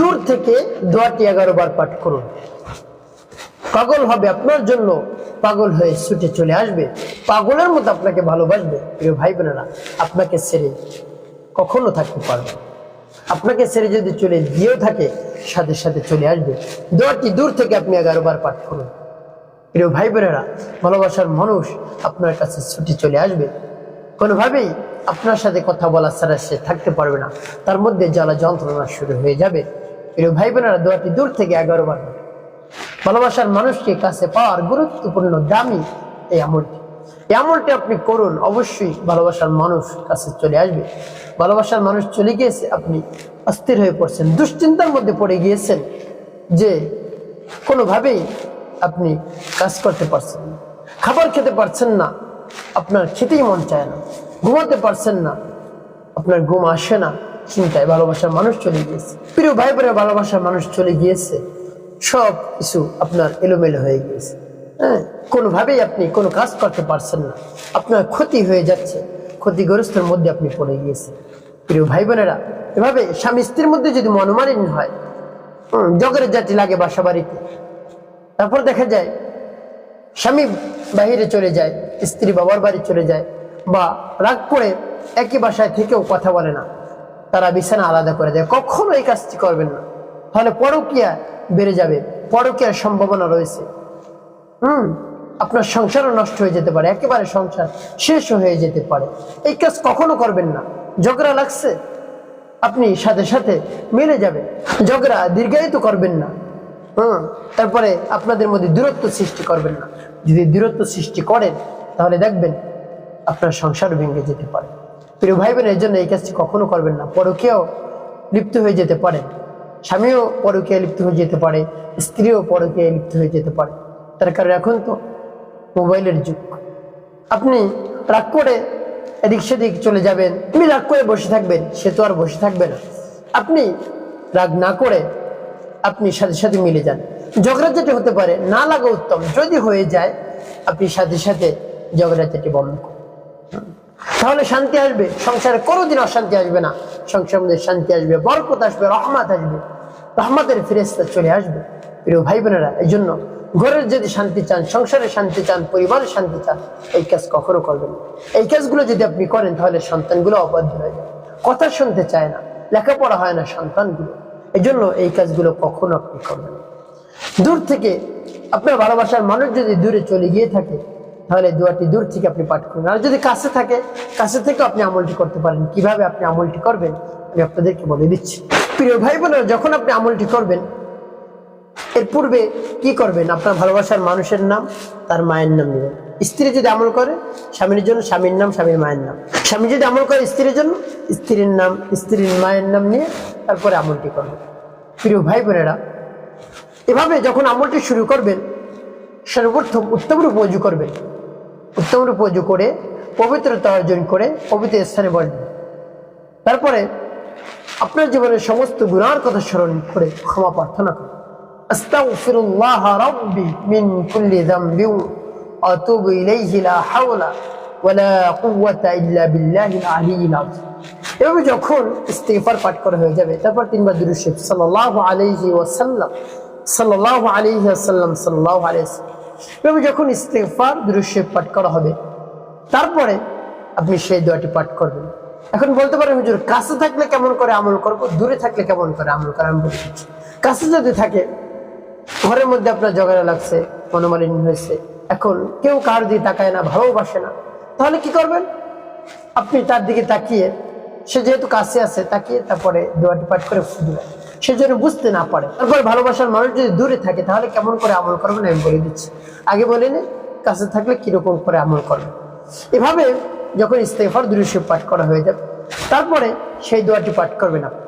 দূর থেকে দোয়াটি এগারো বার পাঠ করুন। পাগল হবে আপনার জন্য, পাগল হয়ে ছুটে চলে আসবে। পাগলের মতো আপনাকে ভালোবাসবে, প্রিয় ভাই বোনেরা, আপনাকে ছেড়ে কখনো থাকতে পারবে আপনাকে ছেড়ে যদি চলে গিয়েও থাকে, সাথে সাথে চলে আসবে। দোয়াটি দূর থেকে আপনি এগারো বার পাঠ করুন। প্রিয় ভাই বোনেরা, ভালোবাসার মানুষ আপনার কাছে ছুটে চলে আসবে। কোনোভাবেই আপনার সাথে কথা বলা ছাড়া সে থাকতে পারবে না। তার মধ্যে জ্বালা যন্ত্রণা শুরু হয়ে যাবে। প্রিয় ভাই বোনেরা দোয়াটি দূর থেকে এগারো বার ভালোবাসার মানুষকে কাছে পাওয়ার গুরুত্বপূর্ণ দামি এই আমলটি। এই আমলটি আপনি করুন, অবশ্যই ভালোবাসার মানুষ কাছে চলে আসবে। ভালোবাসার মানুষ চলে গিয়েছে, আপনি অস্থির হয়ে পড়ছেন, দুশ্চিন্তার মধ্যে পড়ে গিয়েছেন যে কোনোভাবেই আপনি কাজ করতে পারছেন না, খাবার খেতে পারছেন না আপনার খেতেই মন চায় না। ঘুমাতে পারছেন না। আপনার ঘুম আসে না। চিন্তায় ভালোবাসার মানুষ চলে গিয়েছে। প্রিয় ভাই বোনের ভালোবাসার মানুষ চলে গিয়েছে। সব কিছু আপনার এলোমেলো হয়ে গিয়েছে। হ্যাঁ কোনোভাবেই আপনি কোনো কাজ করতে পারছেন না। আপনার ক্ষতি হয়ে যাচ্ছে। ক্ষতিগ্রস্তের মধ্যে আপনি পড়ে গিয়েছেন। প্রিয় ভাই বোনেরা এভাবে স্বামী স্ত্রীর মধ্যে যদি মনোমালিন্য হয় জগরের জাতি লাগে বাসা বাড়িতে তারপর দেখা যায় স্বামী বাহিরে চলে যায়, স্ত্রী বাবার বাড়ি চলে যায় বা রাগ করে একই বাসায় থেকেও কথা বলে না। তারা বিছানা আলাদা করে দেয়। কখনো এই কাজটি করবেন না। তাহলে পরকিয়া বেড়ে যাবে। পরকিয়ার সম্ভাবনা রয়েছে। হুম, আপনার সংসারও নষ্ট হয়ে যেতে পারে। একেবারে সংসার শেষ হয়ে যেতে পারে। এই কাজ কখনো করবেন না। ঝগড়া লাগছে, আপনি সাথে সাথে মিলে যাবে ঝগড়া দীর্ঘায়িত করবেন না। হুম, তারপরে আপনাদের মধ্যে দূরত্ব সৃষ্টি করবেন না। যদি দূরত্ব সৃষ্টি করেন, তাহলে দেখবেন আপনার সংসার ভেঙে যেতে পারে। প্রিয় ভাই বোনের জন্য এই কাজটি কখনো করবেন না। পরকেও লিপ্ত হয়ে যেতে পারে। স্বামীও পরকে লিপ্ত হয়ে যেতে পারে, স্ত্রীও পরকে লিপ্ত হয়ে যেতে পারে। তার কারণ এখন তো মোবাইলের যুগ। আপনি রাগ করে এদিক সেদিক চলে যাবেন আপনি রাগ করে বসে থাকবেন, সে তো আর বসে থাকবে না। আপনি রাগ না করে আপনি সাথে সাথে মিলে যান। ঝগড়াঝাটি হতে পারে, না লাগা উত্তম। যদি হয়ে যায়, আপনি সাথে সাথে ঝগড়াঝাটি বন্ধ করুন। তাহলে শান্তি আসবে। সংসারে কোনোদিন অশান্তি আসবে না। সংসারের মধ্যে শান্তি আসবে, বরকত আসবে, রহমাত আসবে। রহমাতের ফিরেস্তা চলে আসবে। প্রিয় ভাই বোনেরা এই জন্য ঘরের যদি শান্তি চান, সংসারে শান্তি চান পরিবারের শান্তি চান, এই কাজ কখনো করবেন এই কাজগুলো যদি আপনি করেন, তাহলে সন্তানগুলো অবাধ্য হয়ে যায় কথা শুনতে চায় না, লেখাপড়া হয় না সন্তানগুলো। এই জন্য এই কাজগুলো কখনো আপনি করবেন দূর থেকে আপনার ভালোবাসার মানুষ যদি দূরে চলে গিয়ে থাকে, তাহলে দোয়াটি দূর থেকে আপনি পাঠ করুন। আর যদি কাছে থাকে, কাছে থেকে আপনি আমলটি করতে পারেন। কীভাবে আপনি আমলটি করবেন, আমি আপনাদেরকে বলে দিচ্ছি। প্রিয় ভাই বোনেরা যখন আপনি আমলটি করবেন, এর পূর্বে কি করবেন? আপনার ভালোবাসার মানুষের নাম, তার মায়ের নাম নেবেন। স্ত্রী যদি আমল করে, স্বামীর জন্য স্বামীর নাম, স্বামীর মায়ের নাম। স্বামী যদি আমল করে স্ত্রীর জন্য, স্ত্রীর নাম, স্ত্রীর মায়ের নাম নিয়ে তারপরে আমলটি করবেন প্রিয় ভাই বোনেরা, এভাবে যখন আমলটি শুরু করবেন, সর্বপ্রথম উত্তম রূপ অজু করবেন। উত্তম রূপ অজু করে, পবিত্রতা অর্জন করে, পবিত্র স্থানে বসবেন। তারপরে আপনার জীবনের সমস্ত গুণার কথা স্মরণ করে ক্ষমা প্রার্থনা করুন। আস্তাগফিরুল্লাহ রাব্বি মিন কুল্লি যামবি লা হাওলা ওয়ালা কুওয়াতা ইল্লা বিল্লাহিল আলিয়্যিল এভাবে যখন ইস্তিগফার পাঠ করা হয়ে যাবে, তারপর তিনবার দুরূদ শরীফ, সাল্লাল্লাহু আলাইহি ওয়াসাল্লাম, সাল্লাল্লাহু আলাইহি ওয়াসাল্লাম, সাল্লাল্লাহু আলাইহি এভাবে যখন ইস্তিগফার, দুরূদ শরীফ পাঠ করা হবে, তারপরে আপনি সেই দোয়াটি পাঠ করবেন। এখন বলতে পারেন, হুজুর, কাছে থাকলে কেমন করে আমল করব? দূরে থাকলে কেমন করে আমল করে? আমি বলে, কাছে যদি থাকে, ঘরের মধ্যে আপনার ঝগড়া লাগছে, মনোমালিন্য হয়েছে এখন কেউ কার দিকে তাকায় না, ভালোবাসে না। তাহলে কি করবেন? আপনি তার দিকে তাকিয়ে, সে যেহেতু কাছে আছে, তাকিয়ে তারপরে দোয়াটি পাঠ করে ফুটবে সে যেন বুঝতে না পারে। তারপর ভালোবাসার মানুষ যদি দূরে থাকে, তাহলে কেমন করে আমল করবেন আমি বলে দিচ্ছি। আগে বলে নে, কাছে থাকলে কীরকম করে আমল করবেন। এভাবে যখন ইস্তেফার দৃশ্য পাঠ করা হয়ে যাবে, তারপরে সেই দোয়াটি পাঠ করবেন আপনি।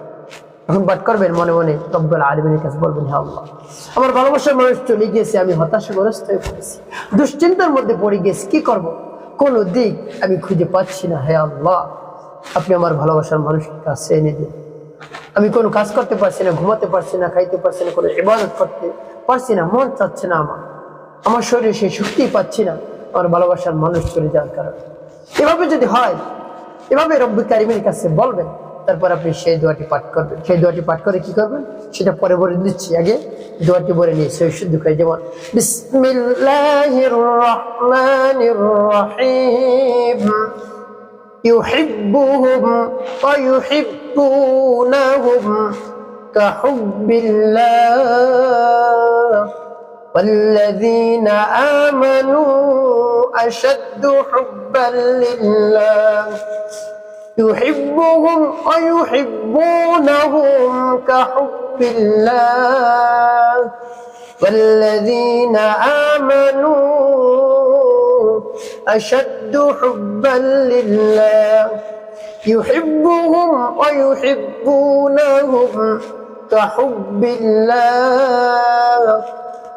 এখন পাঠ করবেন মনে মনে রব্বুল আলমিনের কাছে বলবেন হ্যাঁ আল্লাহ, আমার ভালোবাসার মানুষ চলে গিয়েছে, আমি হতাশাগ্রস্ত হয়ে পড়েছি। দুশ্চিন্তার মধ্যে পড়ে গিয়েছি, কি করব? কোনো দিক আমি খুঁজে পাচ্ছি না, হে আল্লাহ। আপনি আমার ভালোবাসার মানুষকে কাছে এনে দিন। আমি কোনো কাজ করতে পারছি না, ঘুমাতে পারছি না, খাইতে পারছি না, কোনো ইবাদত করতে পারছি না, মন চাচ্ছে না আমার। আমার শরীরে সেই শক্তি পাচ্ছি না, আমার ভালোবাসার মানুষ চলে যাওয়ার কারণে। এভাবে যদি হয়, এভাবে রব্বি কারিমের কাছে বলবেন তারপর আপনি সেই দোয়াটি পাঠ করবেন সেই দোয়াটি পাঠ করে কি করবেন সেটা পরে বলে দিচ্ছি আগে দোয়াটি বলে নিয়ে সেই শুদ্ধ করে যেমন বিসমিল্লাহির রহমানির রহিম يحبهم ويحبونهم كحب الله والذين آمنوا أشد حبا لله يحبهم ويحبونهم كحب الله. والذين آمنوا أشد حبا لله. يحبهم ويحبونهم كحب الله.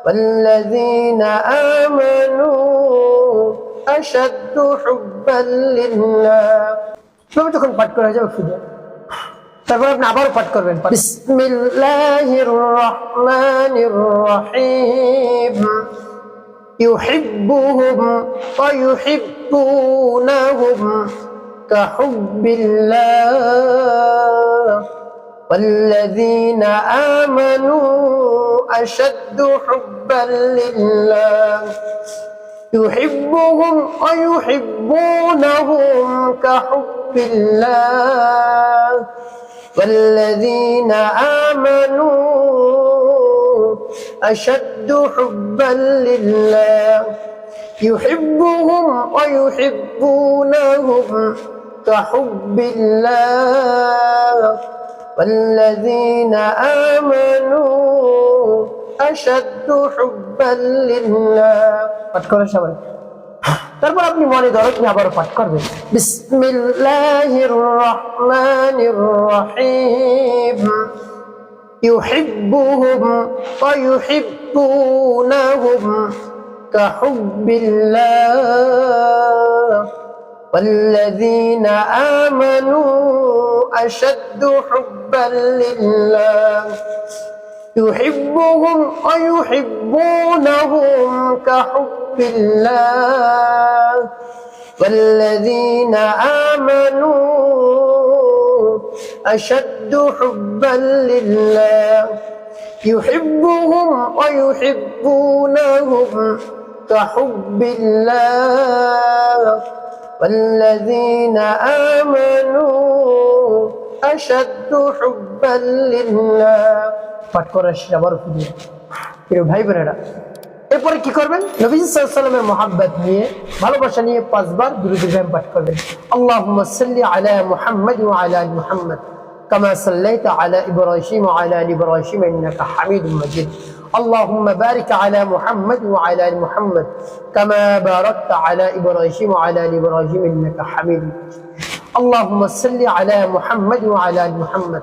والذين آمنوا أشد حبا لله. তবে যখন পাঠ করা যাবে ফিরে তারপর আপনি আবারও পাঠ করবেন বিসমিল্লাহির রহমানির রহিম يحبهم ويحبونهم كحب الله والذين آمنوا أشد حبا لله يحبهم ويحبونهم كحب الله. والذين آمنوا أشد حبا لله. يحبهم ويحبونهم كحب الله. والذين آمنوا أشد حبا لله. পাঠ করে সবাই তারপর আপনি মনে ধরো তুমি আবারও পাঠ করবেন বিসমিল্লাহির রহমানির রহিম يحبهم ويحبونهم كحب الله والذين آمنوا أشد حبا لله يحبهم ويحبونهم كحب الله. والذين آمنوا أشد حبا لله. يحبهم ويحبونهم كحب الله. والذين آمنوا أشد حبا لله. পাঠ করার শেষ আবার ফিরে প্রিয় ভাই বোনেরা এরপরে কি করবেন নবী সাল্লামের মোহাব্বত নিয়ে ভালোবাসা নিয়ে পাঁচবার দুরুদ ইব্রাহিম পাঠ করবেন আল্লাহুম্মা সাল্লি আলা মুহাম্মদ ওয়া আলা আলি মুহাম্মদ كما صليت على إبراهيم وعلى آل إبراهيم إنك حميد مجيد اللهم بارك على محمد وعلى آل محمد كما باركت على إبراهيم وعلى آل إبراهيم إنك حميد مجيد اللهم صل على محمد وعلى آل محمد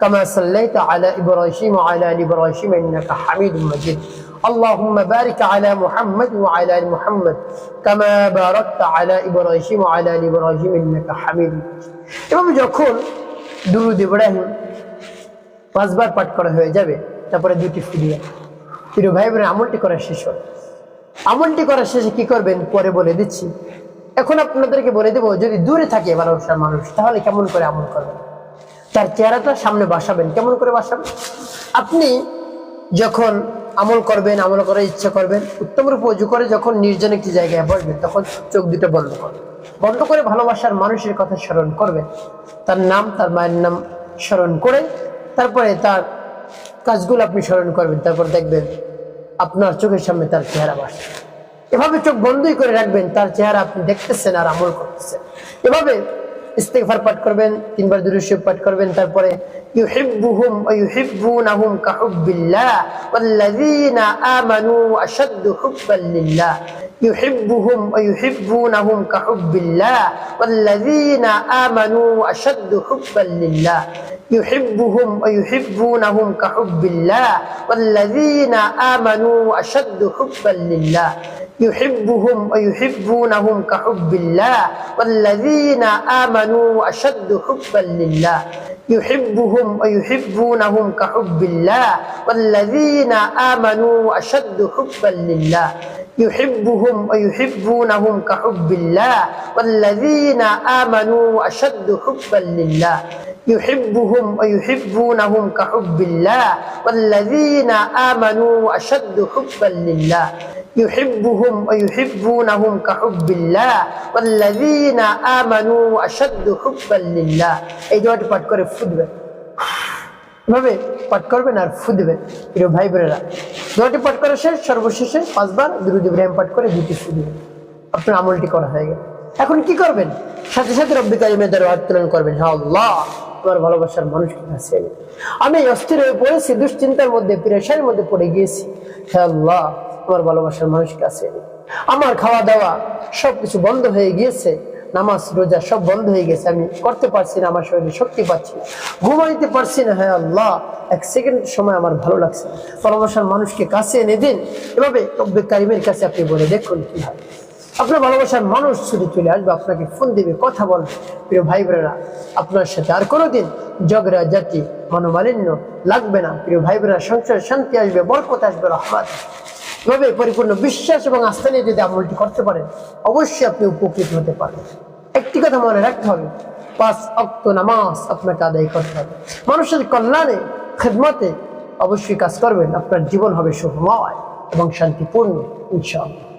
كما صليت على إبراهيم وعلى آل إبراهيم إنك حميد مجيد اللهم بارك على محمد وعلى آل محمد كما باركت على إبراهيم وعلى آل إبراهيم إنك حميد مجيد এভাবে যখন দুরুদ ইব্রাহিম পাঁচবার পাঠ করা হয়ে যাবে তারপরে দুটি ফিরিয়ে প্রিয় ভাই বোনের আমলটি করা শেষ হবে আমলটি করার শেষে কি করবেন পরে বলে দিচ্ছি এখন আপনাদেরকে বলে দেবো যদি দূরে থাকে ভালোবাসার মানুষ তাহলে কেমন করে আমল করবেন তার চেহারাটা সামনে বাসাবেন। কেমন করে বাসাবেন? আপনি যখন আমল করবেন, আমল করার ইচ্ছা করবেন উত্তম রূপে অজু করে যখন নির্জন একটি জায়গায় বসবেন, তখন চোখ দুটো বন্ধ করবেন। বন্ধ করে ভালোবাসার মানুষের কথা স্মরণ করবেন। তার নাম, তার মায়ের নাম স্মরণ করে তারপরে তার কাজগুলো আপনি স্মরণ করবেন। তারপর দেখবেন আপনার চোখের সামনে তার চেহারা বাসছে এভাবে চোখ বন্ধই করে রাখবেন, তার চেহারা আপনি দেখতেছেন আর আমল করতেছেন। এভাবে ইস্তেগফার পাঠ করবেন তিনবার দুরুশরীফ পাঠ করবেন তারপরে ইউহিব্বুহুম ওয়া ইউহিব্বুনাহুম কাহুব্বিল্লাহ ওয়াল্লাযীনা আমানু আশাদ্দু হুব্বান লিল্লাহ يحبهم ويحبونهم كحب الله والذين آمنوا أشد حبا لله يحبهم ويحبونهم كحب الله والذين آمنوا أشد حبا لله يحبهم ويحبونهم كحب الله والذين آمنوا أشد حبا لله. يحبهم ويحبونهم كحب الله والذين آمنوا أشد حبا لله. يحبهم ويحبونهم كحب الله والذين آمنوا أشد حبا لله. يحبهم ويحبونهم كحب الله والذين آمنوا أشد حبا لله. يحبهم ويحبونهم كحب الله والذين آمنوا أشد حبا لله এই দোয়াটি পাঠ করে ফুটবে ভাবে পাঠ করবেন আর ফু দেবেন প্রিয় ভাই বোনেরা দোয়াটি পাঠ করে শেষ, সর্বশেষে পাঁচবার দুরুদ ইব্রাহিম পাঠ করে দুটি ফু দেবেন আপনার আমলটি করা হয়ে গেল। এখন কি করবেন? সাথে সাথে রব্বি কালিমের দ্বারা আত্মলন করবেন। হ্যাঁ আল্লাহ, তোমার ভালোবাসার মানুষ আছে আমি অস্থির হয়ে পড়েছি, দুশ্চিন্তার মধ্যে, প্রেশারের মধ্যে পড়ে গিয়েছি। হ্যাঁ আল্লাহ তোমার ভালোবাসার মানুষকে কাছে আমার খাওয়া দাওয়া সবকিছু বন্ধ হয়ে গিয়েছে, নামাজ, রোজা সব বন্ধ হয়ে গেছে। আমি করতে পারছি না, আমার শরীরে শক্তি পাচ্ছি ঘুমাইতে পারছি না হ্যাঁ আল্লাহ। এক সেকেন্ড সময় আমার ভালো লাগছে ভালোবাসার মানুষকে কাছে এনে দিন। এভাবে রব্বে কারিমের কাছে আপনি বলে দেখুন কি হয়। আপনার ভালোবাসার মানুষ ছুটে চলে আসবে, আপনাকে ফোন দিবে, কথা বলবে। প্রিয় ভাই বোনেরা, আপনার সাথে আর কোনোদিন ঝগড়া জাতি মনোমালিন্য লাগবে না। প্রিয় ভাই বোনেরা, সংসারে শান্তি আসবে, বরকত আসবে, রহমত এভাবে পরিপূর্ণ বিশ্বাস এবং আস্থা নিয়ে যদি আমলটি করতে পারেন, অবশ্যই আপনি উপকৃত হতে পারেন একটি কথা মনে রাখতে হবে, পাঁচ অক্ত নামাজ আপনাকে আদায় করতে হবে। মানুষের কল্যাণে, খেদমতে অবশ্যই কাজ করবেন, আপনার জীবন হবে সুখময় এবং শান্তিপূর্ণ, ইনশাআল্লাহ।